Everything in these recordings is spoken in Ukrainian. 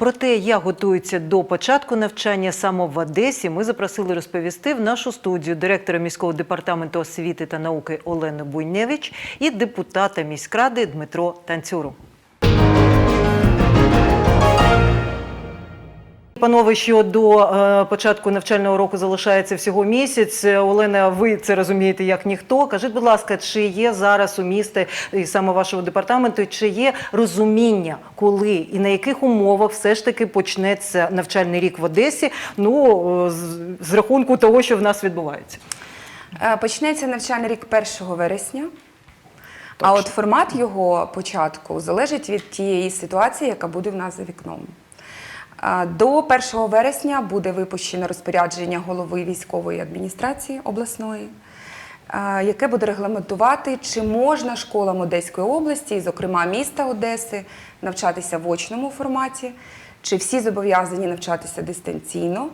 Про те, як готуються до початку навчання саме в Одесі, ми запросили розповісти в нашу студію директора міського департаменту освіти та науки Олену Буйневич і депутата міськради Дмитро Танцюру. Панове, що до е, початку навчального року залишається всього місяць. Олена, ви це розумієте як ніхто. Кажіть, будь ласка, чи є зараз у місті і саме вашого департаменту, чи є розуміння, коли і на яких умовах все ж таки почнеться навчальний рік в Одесі? Ну е, з, рахунку того, що в нас відбувається. Е, Почнеться навчальний рік 1 вересня. А от формат його початку залежить від тієї ситуації, яка буде в нас за вікном. До 1 вересня буде випущено розпорядження голови військової адміністрації обласної, яке буде регламентувати, чи можна школам Одеської області, зокрема міста Одеси, навчатися в очному форматі, чи всі зобов'язані навчатися дистанційно.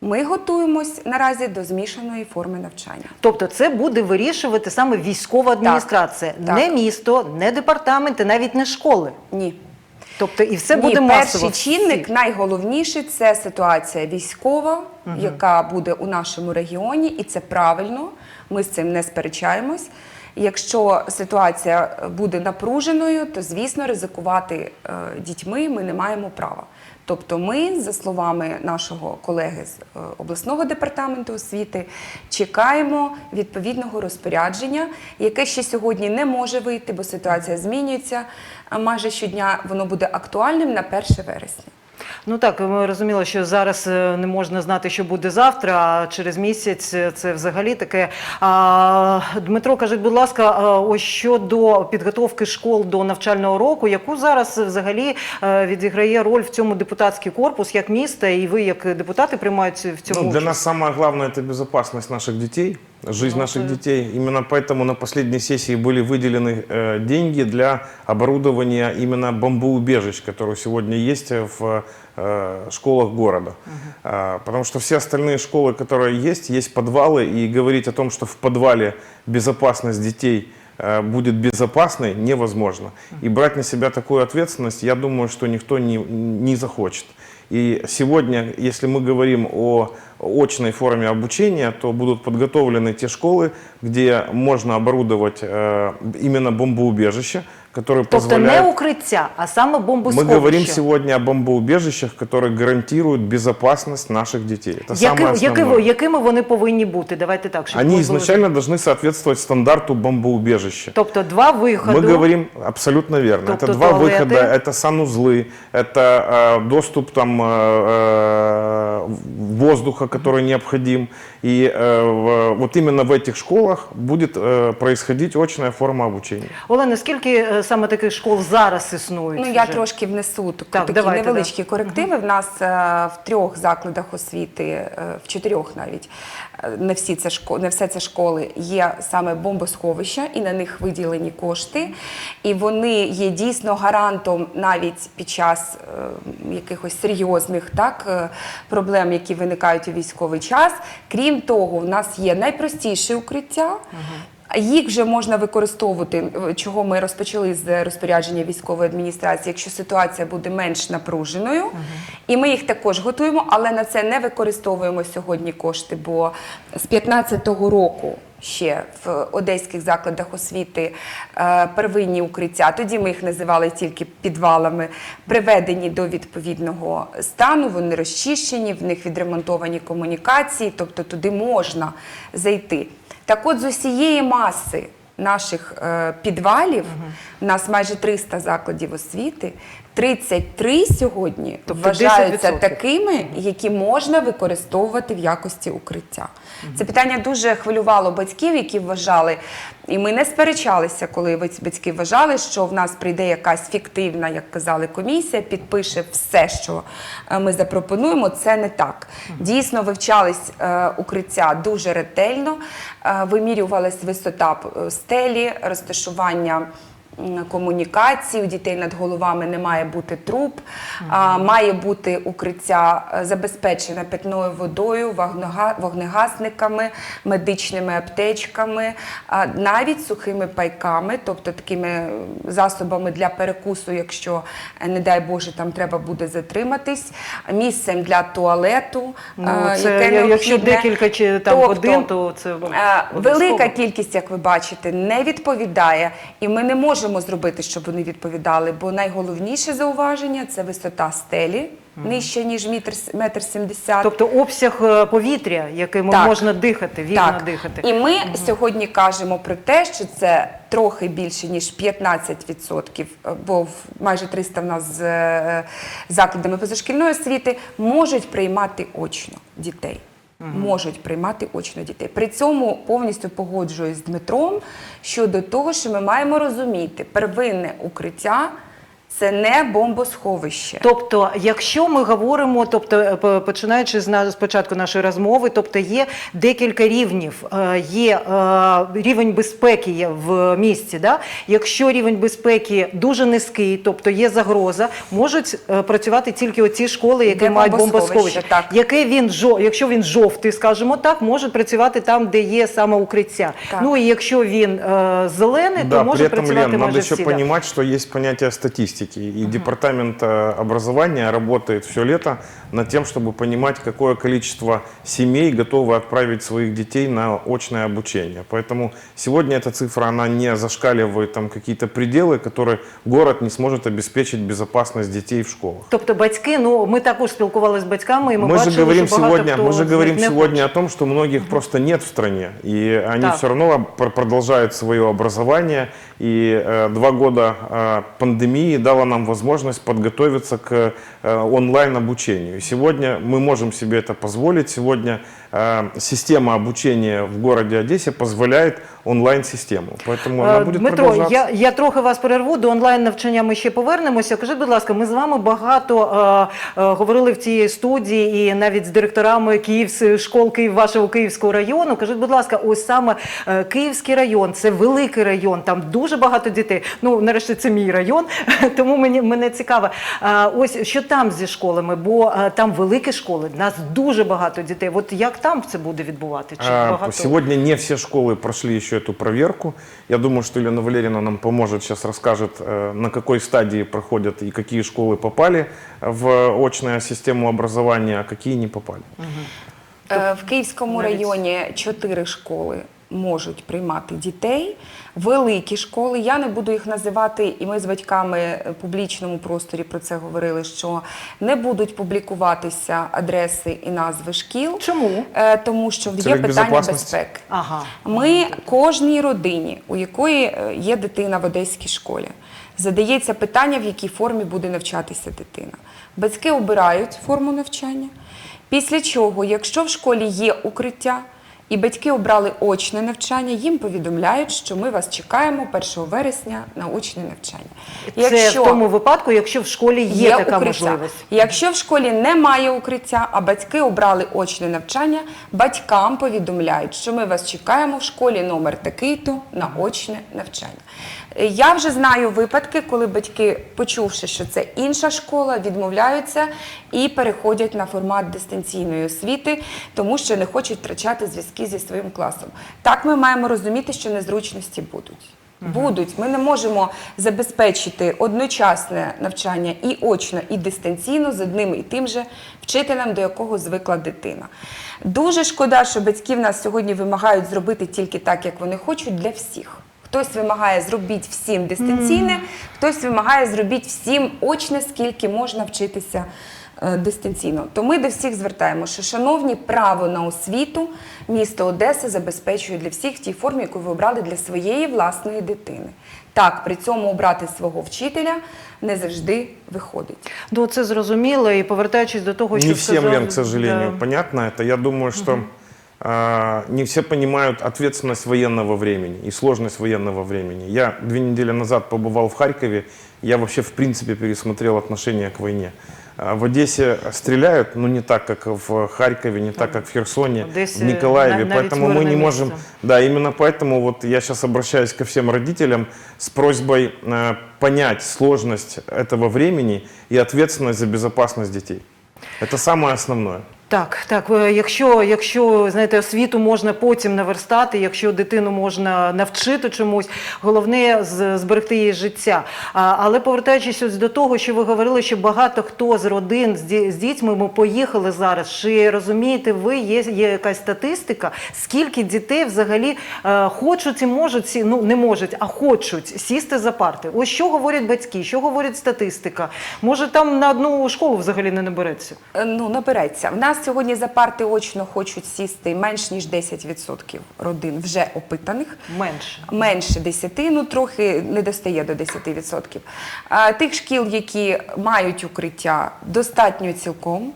Ми готуємось наразі до змішаної форми навчання. Тобто, це буде вирішувати саме військова адміністрація, так. не місто, не департамент, і навіть не школи. Ні. Тобто, і все Ні, буде масово. перший чинник всі. найголовніший це ситуація військова, яка буде у нашому регіоні, і це правильно. Ми з цим не сперечаємось. Якщо ситуація буде напруженою, то звісно ризикувати е, дітьми ми не маємо права. Тобто, ми, за словами нашого колеги з е, обласного департаменту освіти, чекаємо відповідного розпорядження, яке ще сьогодні не може вийти, бо ситуація змінюється. А майже щодня воно буде актуальним на 1 вересня. Ну так, ми розуміли, що зараз е, не можна знати, що буде завтра, а через місяць е, це взагалі таке. А, Дмитро, кажіть, будь ласка, а, ось щодо підготовки школ до навчального року, яку зараз взагалі е, відіграє роль в цьому депутатський корпус як міста, і ви, як депутати, приймаєте в цьому Ну, для участь? нас самое главное это безопасность наших детей, жизнь Ну, наших это- детей. Именно поэтому на последней сессии были выделены э, деньги для оборудования именно бомбоубежищ, которые сегодня есть в э, школах города. А, потому что все остальные школы, которые есть, есть подвалы, и говорить о том, что в подвале безопасность детей э, – будет безопасной, невозможно. И брать на себя такую ответственность, я думаю, что никто не, не захочет. И сегодня, если мы говорим о очной форме обучения, то будут подготовлены те школы, где можно оборудовать э, именно бомбоубежища, которые Тобто не позволяют... укриття, а саме Мы бомбосховище. говорим сегодня о бомбоубежищах, которые гарантируют безопасность наших детей. Это самое Яки, яки, основное. якими вони повинні бути? Давайте так, щоб Они ми були- изначально должны соответствовать стандарту бомбоубежища. Тобто два виходи. Мы говорим абсолютно верно. Тобто это два туалеты. выхода, это санузлы, это э, доступ там э, э, воздуха, который необходим. И э, в- вот именно в этих школах будет э, происходить очная форма обучения. Олена, скільки е, саме таких школ зараз існують? Ну, я вже? трошки внесу Так, такі давайте, невеличкі корективи. В нас е, в трьох закладах освіти, е, в чотирьох навіть, е, не, всі це шко- не все це школи, є саме бомбосховища, і на них виділені кошти. І вони є дійсно гарантом навіть під час якихось серйозних так, проблем, які виникають у військовий час. Крім того, в нас є найпростіше укриття. Їх вже можна використовувати, чого ми розпочали з розпорядження військової адміністрації, якщо ситуація буде менш напруженою. І ми їх також готуємо, але на це не використовуємо сьогодні кошти, бо з 2015 року. Ще в одеських закладах освіти е, первинні укриття, тоді ми їх називали тільки підвалами, приведені до відповідного стану, вони розчищені, в них відремонтовані комунікації, тобто туди можна зайти. Так от з усієї маси наших е, підвалів, у нас майже 300 закладів освіти, 33 сьогодні Тобто вважаються 10%. такими, які можна використовувати в якості укриття. Це питання дуже хвилювало батьків, які вважали, і ми не сперечалися, коли батьки вважали, що в нас прийде якась фіктивна, як казали, комісія, підпише все, що е, ми запропонуємо. Це не так. Дійсно вивчались е, укриття дуже ретельно, е, вимірювалась висота стелі, розташування комунікації, у дітей над головами не має бути труб, а, має бути укриття е, забезпечене питною водою, вогнегасниками, медичними аптечками, а, навіть сухими пайками, тобто такими засобами для перекусу, якщо, е, не дай Боже, там треба буде затриматись, місцем для туалету, Ну, це, яке я- якщо декілька чи там Тобто, то це Е. Велика кількість, як ви бачите, не відповідає, і ми не можемо зробити, щоб вони відповідали. Бо найголовніше зауваження це висота стелі нижче ніж метр метр сімдесят. Тобто обсяг е, повітря, яким Так. можна дихати, вільно Так. дихати. І ми сьогодні кажемо про те, що це трохи більше ніж 15%, е, бо в майже 300 в нас з е, закладами позашкільної освіти можуть приймати очно дітей. Можуть приймати очно дітей. При цьому повністю погоджуюсь з Дмитром щодо того, що ми маємо розуміти, первинне укриття це не бомбосховище. Тобто, якщо ми говоримо, тобто е, починаючи з початку нашої розмови, тобто є декілька рівнів. Е, Є е, рівень безпеки в місті. Да? Якщо рівень безпеки дуже низький, тобто є загроза, можуть працювати тільки оці школи, які Де мають бомбосховище, бомбосховище. так. Яке він жо, якщо він жовтий, скажімо так, можуть працювати там, де є саме укриття. Так. Ну і якщо він зелений, то може при этом, працювати Лен, майже всі. да. понимать, что есть понятие статистики. И департамент э, образования работает все лето над тем, чтобы понимать, какое количество семей готовы отправить своих детей на очное обучение. Поэтому сегодня эта цифра, она не зашкаливает там какие-то пределы, которые город не сможет обеспечить безопасность детей в школах. Тобто батьки, ну ми також спілкувалися з батьками, і ми, Мы, бачили, же говорим що багато сегодня, хто мы же говорим сегодня о том, что многих просто нет в стране, и они Так. все равно пр- продолжают свое образование. И э, два года э, пандемии дало нам возможность подготовиться к э, онлайн обучению. И сегодня мы можем себе это позволить. Сегодня э, система обучения в городе Одессе позволяет онлайн-систему, поэтому она Е, будет Дмитро, продолжаться. я, я трохи вас перерву, до онлайн навчання ми ще повернемося. Кажіть, будь ласка, ми з вами багато е, е, говорили в цій студії і навіть з директорами Київс, школ Київ, вашого Київського району. Кажіть, будь ласка, ось саме е, Київський район, це великий район, там дуже багато дітей. Ну, нарешті, це мій район, тому мені мене цікаво. Е, ось що там зі школами, бо е, там великі школи, нас дуже багато дітей. От як там це буде відбувати? Чи А, багато? Сегодня не все школы прошли еще эту проверку. Я думаю, что Елена Валерьевна нам поможет, сейчас расскажет, э, на какой стадии проходят и какие школы попали в очную систему образования, а какие не попали. Е, В Київському навіть- районі чотири школи можуть приймати дітей. Великі школи, я не буду їх називати, і ми з батьками в публічному просторі про це говорили, що не будуть публікуватися адреси і назви шкіл. Чому? Е, Тому що є питання безпеки. Ага. Ми кожній родині, у якої е, є дитина в одеській школі, задається питання, в якій формі буде навчатися дитина. Батьки обирають форму навчання. Після чого, якщо в школі є укриття, і батьки обрали очне навчання, їм повідомляють, що ми вас чекаємо 1 вересня на очне навчання. Це в тому випадку, якщо в школі є, така укриття. можливість. Якщо в школі немає укриття, а батьки обрали очне навчання, батькам повідомляють, що ми вас чекаємо в школі номер такий-то на очне навчання. Я вже знаю випадки, коли батьки, почувши, що це інша школа, відмовляються і переходять на формат дистанційної освіти, тому що не хочуть втрачати зв'язки зі своїм класом. Так ми маємо розуміти, що незручності будуть. Будуть. Ми не можемо забезпечити одночасне навчання і очно, і дистанційно з одним і тим же вчителем, до якого звикла дитина. Дуже шкода, що батьки в нас сьогодні вимагають зробити тільки так, як вони хочуть, для всіх. Хтось вимагає зробіть всім дистанційне, хтось вимагає зробіть всім очне, скільки можна вчитися е, дистанційно. То ми до всіх звертаємо, що шановні право на освіту місто Одеса забезпечує для всіх в тій формі, яку ви обрали для своєї власної дитини. Так, при цьому обрати свого вчителя не завжди виходить. Ну, це зрозуміло. І повертаючись до того, що Не всем, сказав, Лен, к сожалению, да. понятно это. Я думаю, что а, не все понимают ответственность военного времени и сложность военного времени. Я две недели назад побывал в Харькове, я вообще в принципе пересмотрел отношение к войне. А, В Одессе стреляют, но не так, как в Харькове, не так, как в Херсоне, Одессе в Николаеве. на- Поэтому мы не можем... место. Да, именно поэтому вот я сейчас обращаюсь ко всем родителям с просьбой э, понять сложность этого времени и ответственность за безопасность детей. Это самое основное. Так, так. е, Якщо, якщо знаєте, освіту можна потім наверстати, якщо дитину можна навчити чомусь, головне зберегти її життя. А, але повертаючись ось до того, що ви говорили, що багато хто з родин з, дітьми ми поїхали зараз. Чи розумієте, ви є, є якась статистика, скільки дітей взагалі е, хочуть і можуть сі- ну не можуть, а хочуть сісти за парти? Ось що говорять батьки, що говорить статистика? Може там на одну школу взагалі не набереться? Е, Ну, набереться. В нас сьогодні за парти очно хочуть сісти менш ніж 10% родин вже опитаних. Менше. Менше 10, ну трохи не достає до 10%. А, Тих шкіл, які мають укриття, достатньо цілком.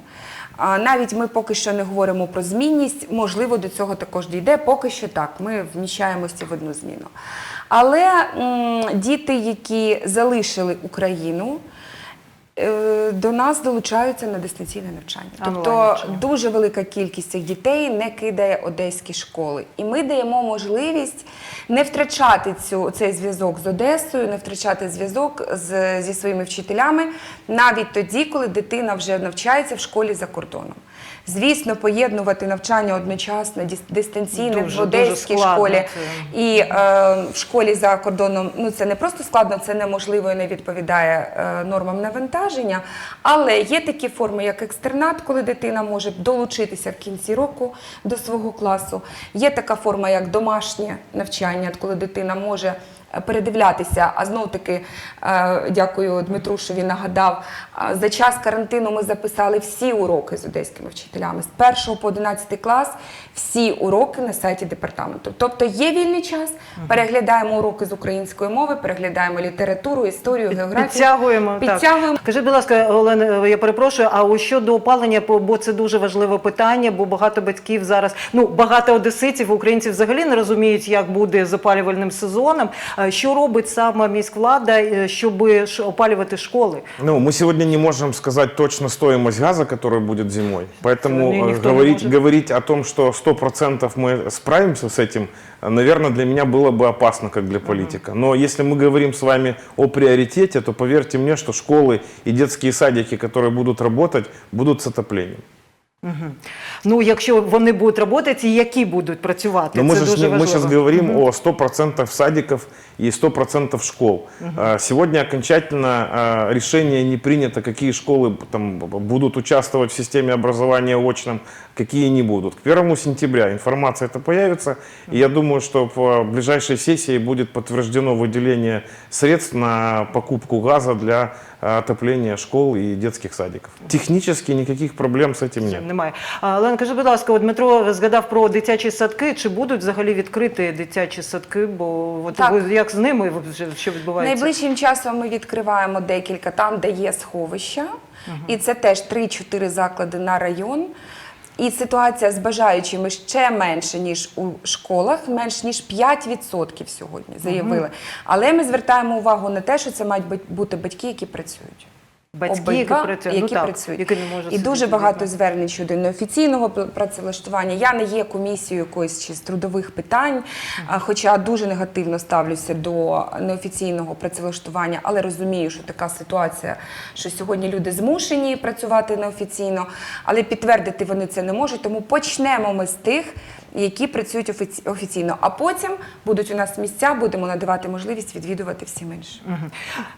А, Навіть ми поки що не говоримо про змінність, можливо, до цього також дійде. Поки що так, ми вміщаємося в одну зміну. Але м, діти, які залишили Україну, до нас долучаються на дистанційне навчання. Тобто навчання. дуже велика кількість цих дітей не кидає одеські школи. І ми даємо можливість не втрачати цю, цей зв'язок з Одесою, не втрачати зв'язок з, зі своїми вчителями навіть тоді, коли дитина вже навчається в школі за кордоном. Звісно, поєднувати навчання одночасно, дис- дистанційне Дуже, в одеській школі і е, в школі за кордоном ну це не просто складно, це неможливо і не відповідає е, нормам навантаження. Але є такі форми, як екстернат, коли дитина може долучитися в кінці року до свого класу. Є така форма, як домашнє навчання, коли дитина може. Передивлятися, а знов таки е, дякую Дмитру, що він нагадав. е, За час карантину ми записали всі уроки з одеськими вчителями з 1 по 11 клас, всі уроки на сайті департаменту. Тобто є вільний час, переглядаємо уроки з української мови, переглядаємо літературу, історію, географію. Підтягуємо. Підтягуємо. Так. Скажіть, будь ласка, Олена, я перепрошую, а ось щодо опалення, бо- бо це дуже важливе питання, бо багато батьків зараз, ну багато одеситів, українців взагалі не розуміють, як буде з опалювальним сезоном. Е, Що робить саме міськвлада, е, щоб ш- опалювати школи? Ну, мы сегодня не можем сказать точно стоимость газа, который будет зимой. Поэтому Сегодня э, никто не говорить, может. говорить о том, что 100% мы справимся с этим, наверное, для меня было бы опасно, как для политика. Но если мы говорим с вами о приоритете, то поверьте мне, что школы и детские садики, которые будут работать, будут с отоплением. Ну, якщо вони будуть працювати, які будуть працювати? Но мы, це же, дуже мы сейчас говорим о 100% садиков и 100% школ. А, Сегодня окончательно а, решение не принято, какие школы там, б- будут участвовать в системе образования очном, какие не будут. К 1 сентября информация это появится, и я думаю, что в ближайшей сессии будет подтверждено выделение средств на покупку газа для отопления школ и детских садиков. Технически никаких проблем з цим нет. Немає. Лен, Олена, кажи, будь ласка, от Дмитро згадав про дитячі садки. Чи будуть взагалі відкриті дитячі садки? Бо от Так. ви- як з ними вже- що відбувається? Найближчим часом ми відкриваємо декілька там, де є сховища, і це теж 3-4 заклади на район. І ситуація з бажаючими ще менше, ніж у школах, менш ніж 5% сьогодні заявили. Але ми звертаємо увагу на те, що це мають бу- бути батьки, які працюють. Батьки, які працюють, які ну, так, працюють. які не можуть і дуже багато вдома. звернень щодо неофіційного пр- працевлаштування. Я не є комісією якоїсь чи з трудових питань, а, хоча дуже негативно ставлюся до неофіційного працевлаштування, але розумію, що така ситуація, що сьогодні люди змушені працювати неофіційно, але підтвердити вони це не можуть. Тому почнемо ми з тих, які працюють офіці- офіційно. А потім будуть у нас місця, будемо надавати можливість відвідувати всім іншим.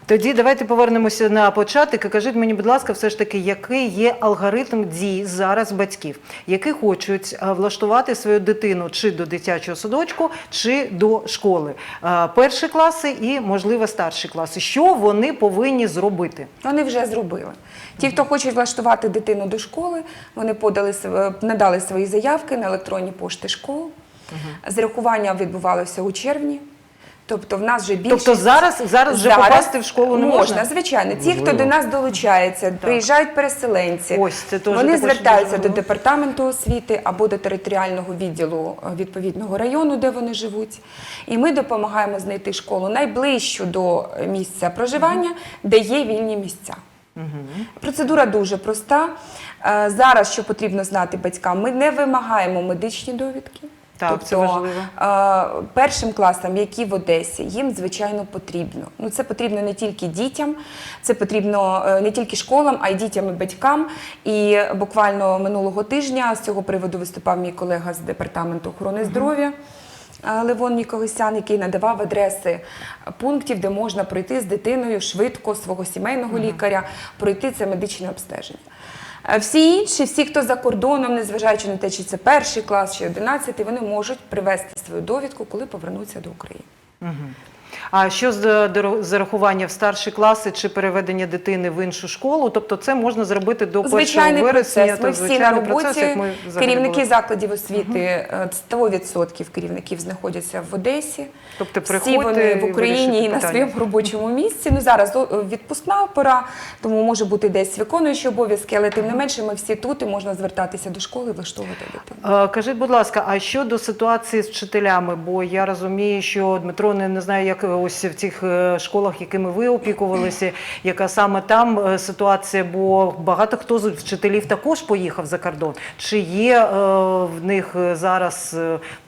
Тоді давайте повернемося на початок. і Кажіть мені, будь ласка, все ж таки, який є алгоритм дій зараз батьків, які хочуть е, влаштувати свою дитину чи до дитячого садочку, чи до школи. Е, Перші класи і, можливо, старші класи. Що вони повинні зробити? Вони вже зробили. Ті, хто хочуть влаштувати дитину до школи, вони подали надали свої заявки на електронні пошти школ. Зарахування відбувалося у червні. Тобто в нас вже більшість... Тобто зараз, зараз вже попасти в школу не можна? звичайно. Ті, хто до нас долучається, приїжджають переселенці, Ось, це теж вони також звертаються дуже до важливо. департаменту освіти або до територіального відділу е, відповідного району, де вони живуть. І ми допомагаємо знайти школу найближчу до е, місця проживання, де є вільні місця. Процедура дуже проста. Е, Зараз, що потрібно знати батькам, ми не вимагаємо медичні довідки. Так, це важливо. е, першим класам, які в Одесі, їм звичайно потрібно. Ну це потрібно не тільки дітям, це потрібно е, не тільки школам, а й дітям і батькам. І буквально минулого тижня з цього приводу виступав мій колега з департаменту охорони здоров'я. Левон Ніколисян, який надавав адреси пунктів, де можна пройти з дитиною швидко свого сімейного лікаря, пройти це медичне обстеження. Е, Всі інші, всі, хто за кордоном, незважаючи на те, чи це перший клас, чи одинадцятий, вони можуть привезти свою довідку, коли повернуться до України. А що з зарахування в старші класи чи переведення дитини в іншу школу? Тобто це можна зробити до 1 Звичайний вересня. процес. Ми то всі на роботі. процес, як ми керівники були. закладів освіти, е, 100% керівників знаходяться в Одесі. Тобто Всі вони в Україні і на своєму робочому місці. Ну зараз о, відпускна пора, тому може бути десь виконуючі обов'язки, але тим не менше ми всі тут і можна звертатися до школи, влаштовувати дитину. Е, Кажіть, будь ласка, а щодо ситуації з вчителями? Бо я розумію, що Дмитро не, не знаю, як ось в цих е, школах, якими ви опікувалися, яка саме там е, ситуація, бо багато хто з вчителів також поїхав за кордон. Чи є е, в них е, зараз,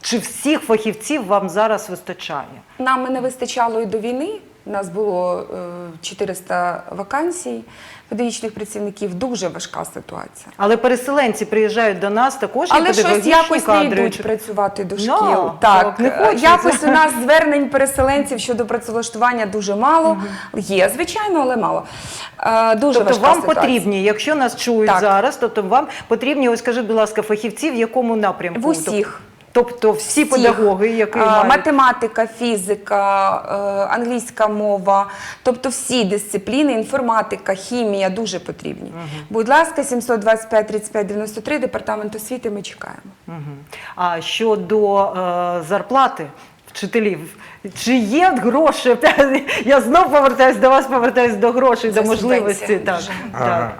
чи всіх фахівців вам зараз вистачає? Нам не вистачало і до війни. У нас було е, 400 вакансій педагогічних працівників. Дуже важка ситуація. Але переселенці приїжджають до нас також. і Але щось якось не йдуть працювати до Ну, шкіл. так, так, не е, якось у нас звернень переселенців щодо працевлаштування дуже мало. Є, звичайно, але мало. Е, Дуже Тобто вам ситуація. потрібні, якщо нас чують Так. зараз, тобто вам потрібні, ось скажіть, будь ласка, фахівці в якому напрямку? В усіх. Тобто всі Всіх. педагоги, які мають... математика, фізика, е, англійська мова, тобто всі дисципліни, інформатика, хімія дуже потрібні. Будь ласка, 725 35 93, департамент освіти. Ми чекаємо. Мгм. А щодо е, зарплати вчителів, чи є гроші? Я знов повертаюсь до вас, повертаюсь до грошей, Це до можливості. Так, так.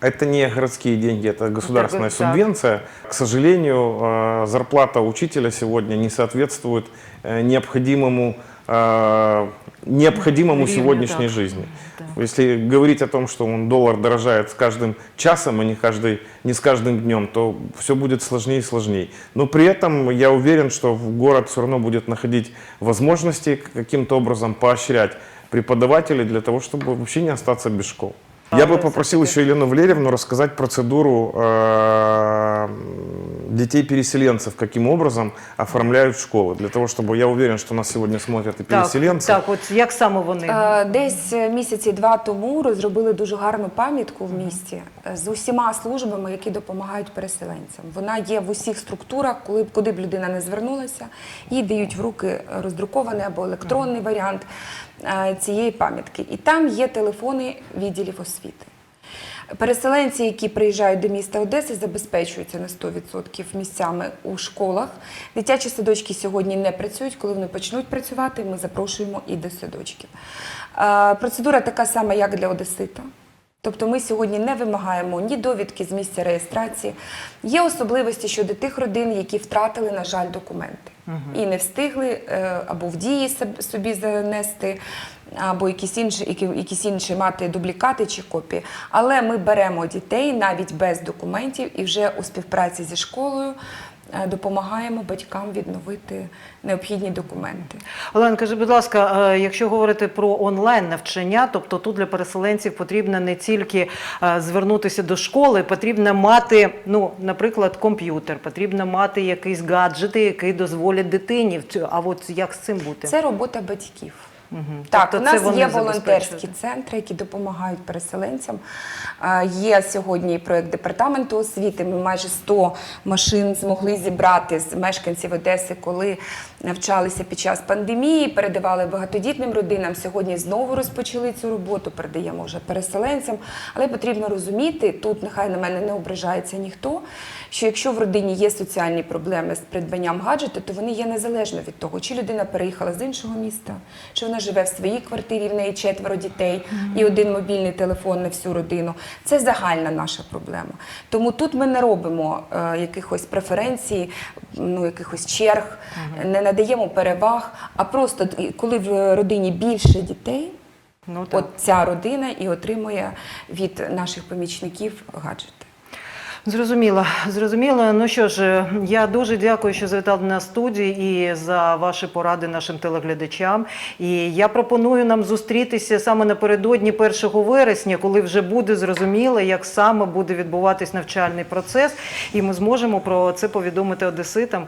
Это не городские деньги, это государственная так. субвенция. К сожалению, э, зарплата учителя сегодня не соответствует э, необходимому, э, необходимому Время, сегодняшней так. жизни. Если говорить о том, что он, доллар дорожает с каждым часом, а не, каждый, не с каждым днем, то все будет сложнее и сложнее. Но при этом я уверен, что город все равно будет находить возможности каким-то образом поощрять преподавателей для того, чтобы вообще не остаться без школ. Я бы попросив попросил еще Елену Валерьевну рассказать процедуру э, детей-переселенцев, каким образом оформляют школы, для того, чтобы я уверен, что нас сегодня смотрят и Так, переселенцы. так, от як саме вони? Е, Десь е, місяці два тому розробили дуже гарну пам'ятку в місті е, з усіма службами, які допомагають переселенцям. Вона є в усіх структурах, коли б- куди б людина не звернулася, їй дають в руки роздрукований або електронний варіант е, цієї пам'ятки. І там є телефони відділів освіти. Переселенці, які приїжджають до міста Одеси, забезпечуються на 100% місцями у школах. Дитячі садочки сьогодні не працюють. Коли вони почнуть працювати, ми запрошуємо і до садочків. Е, Процедура така сама, як для Одесита. Тобто ми сьогодні не вимагаємо ні довідки з місця реєстрації. Є особливості щодо тих родин, які втратили, на жаль, документи і не встигли е, або в дії собі занести, або якісь інші, якісь інші мати дублікати чи копії. Але ми беремо дітей навіть без документів і вже у співпраці зі школою допомагаємо батькам відновити необхідні документи. Олена, кажи, будь ласка, е, якщо говорити про онлайн навчання, тобто тут для переселенців потрібно не тільки е, звернутися до школи, потрібно мати, ну, наприклад, комп'ютер, потрібно мати якісь гаджети, які дозволять дитині. А от як з цим бути? Це робота батьків. Так, Тобто у нас це є волонтерські центри, які допомагають переселенцям. Е, Є сьогодні проєкт департаменту освіти. Ми майже 100 машин змогли зібрати з мешканців Одеси, коли навчалися під час пандемії, передавали багатодітним родинам. Сьогодні знову розпочали цю роботу, передаємо вже переселенцям. Але потрібно розуміти, тут нехай на мене не ображається ніхто, що якщо в родині є соціальні проблеми з придбанням гаджету, то вони є незалежно від того, чи людина переїхала з іншого міста, чи вона живе в своїй квартирі, в неї четверо дітей і один мобільний телефон на всю родину. Це загальна наша проблема. Тому тут ми не робимо е, якихось преференцій, ну якихось черг, не надаємо переваг, а просто коли в родині більше дітей. Ну, так. От ця родина і отримує від наших помічників гаджети. Зрозуміло, зрозуміло. Ну що ж, я дуже дякую, що завітали на студії і за ваші поради нашим телеглядачам. І я пропоную нам зустрітися саме напередодні 1 вересня, коли вже буде зрозуміло, як саме буде відбуватись навчальний процес, і ми зможемо про це повідомити одеситам.